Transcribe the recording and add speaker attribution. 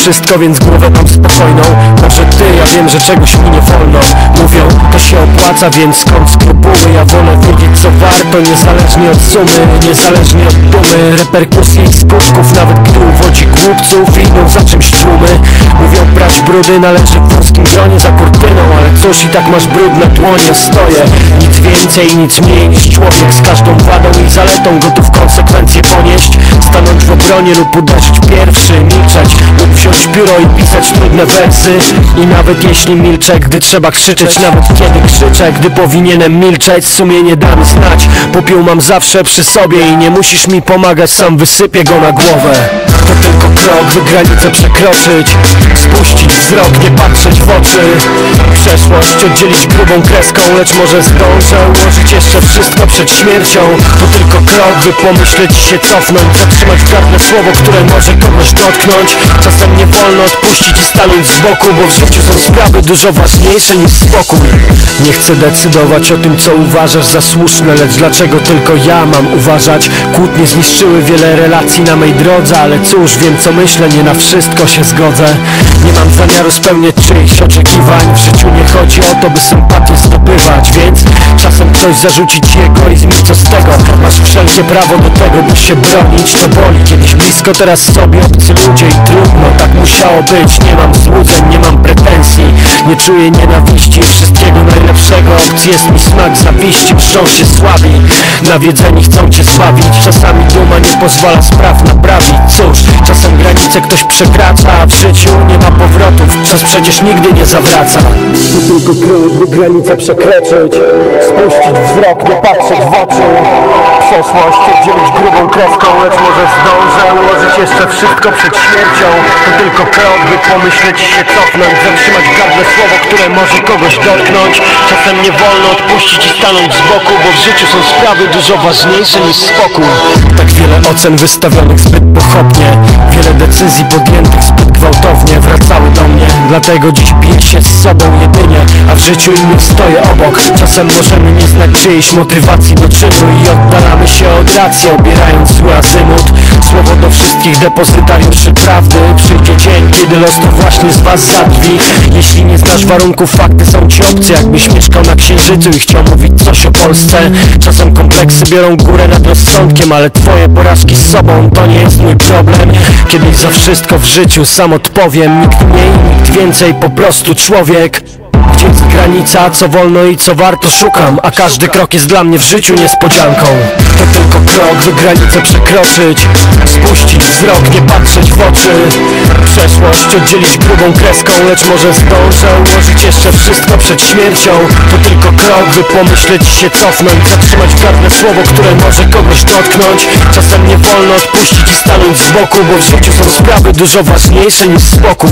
Speaker 1: wszystko, więc głowę mam spokojną. Może ty, ja wiem, że czegoś mi nie wolno. Mówią, to się opłaca, więc skąd skrupuły Ja wolę wiedzieć co warto, niezależnie od sumy Niezależnie od dumy, reperkusji i skutków Nawet gdy uwodzi głupców, idą za czymś tłumy Mówią, brać brudy należy w wąskim gronie za kurtyną Ale cóż, i tak masz brudne dłonie, stoję Nic więcej, nic mniej niż człowiek Z każdą wadą i zaletą gotów konsekwencje ponieść. Stanąć w obronie lub uderzyć pierwszy Milczeć lub wziąć pióro i pisać trudne wersy. I nawet jeśli milczę, gdy trzeba krzyczeć Nawet kiedy krzyczę, gdy powinienem milczeć Sumienie da znać. Popiół mam zawsze przy sobie I nie musisz mi pomagać, sam wysypię go na głowę. To tylko krok, by granicę przekroczyć. Spuścić wzrok, nie patrzeć w oczy Przeszłość oddzielić grubą kreską Lecz może zdążę ułożyć jeszcze wszystko przed śmiercią. To tylko krok, by pomyśleć się cofnąć Zatrzymać w słowo, które może kogoś dotknąć. Czasem nie wolno odpuścić i stanąć z boku Bo w życiu są sprawy dużo ważniejsze niż spokój. Nie chcę decydować o tym, co uważasz za słuszne Lecz dlaczego tylko ja mam uważać? Kłótnie zniszczyły wiele relacji na mej drodze Ale cóż, wiem co myślę, nie na wszystko się zgodzę. Nie mam zamiaru spełniać czyichś oczekiwań. W życiu nie chodzi o to, by sympatię zdobywać Więc czasem ktoś zarzuci ci egoizm i co z tego? Masz wszelkie prawo do tego, by się bronić. To boli kiedyś blisko, teraz sobie obcy ludzie I trudno, tak musiało być. Nie mam złudzeń, nie mam pretensji. Nie czuję nienawiści, wszystkiego najlepszego. Obcy jest mi smak zawiści, mszczą się słabi. Nawiedzeni chcą cię sławić. Czasami duma nie pozwala spraw naprawić. Cóż, granice ktoś przekracza w życiu nie ma powrotów Czas przecież nigdy nie zawraca. To tylko krok, by granicę przekroczyć Spuścić wzrok, nie patrzeć w oczy. Przeszłość oddzielić grubą kreską Lecz może zdążę ułożyć jeszcze wszystko przed śmiercią. To tylko krok, by pomyśleć się cofnąć Zatrzymać gardle słowo, które może kogoś dotknąć. Czasem nie wolno odpuścić i stanąć z boku Bo w życiu są sprawy dużo ważniejsze niż spokój. Tak wiele ocen wystawionych zbyt pochopnie Wiele decyzji podjętych zbyt gwałtownie Wracały do mnie, dlatego dziś biję się z sobą jedynie A w życiu innych stoję obok. Czasem możemy nie znać czyjejś motywacji do czynu I oddalamy się od racji, obierając zły azymut. Słowo do wszystkich depozytariuszy prawdy. Przyjdzie dzień, kiedy los to właśnie z was zadrwi Jeśli nie znasz warunków, fakty są ci obce. Jakbyś mieszkał na księżycu i chciał mówić coś o Polsce. Czasem kompleksy biorą górę nad rozsądkiem Ale twoje porażki z sobą to nie jest mój problem Kiedyś za wszystko w życiu sam odpowiem. Nikt mniej, nikt więcej, po prostu człowiek. Gdzie jest granica, co wolno i co warto szukam. A każdy krok jest dla mnie w życiu niespodzianką. To tylko krok, by granicę przekroczyć. Spuścić wzrok, nie patrzeć w oczy. Przeszłość oddzielić grubą kreską Lecz może zdążę ułożyć jeszcze przed śmiercią. To tylko krok, by pomyśleć i się cofnąć. Zatrzymać w gardle słowo, które może kogoś dotknąć. Czasem nie wolno odpuścić i stanąć z boku Bo w życiu są sprawy dużo ważniejsze niż spokój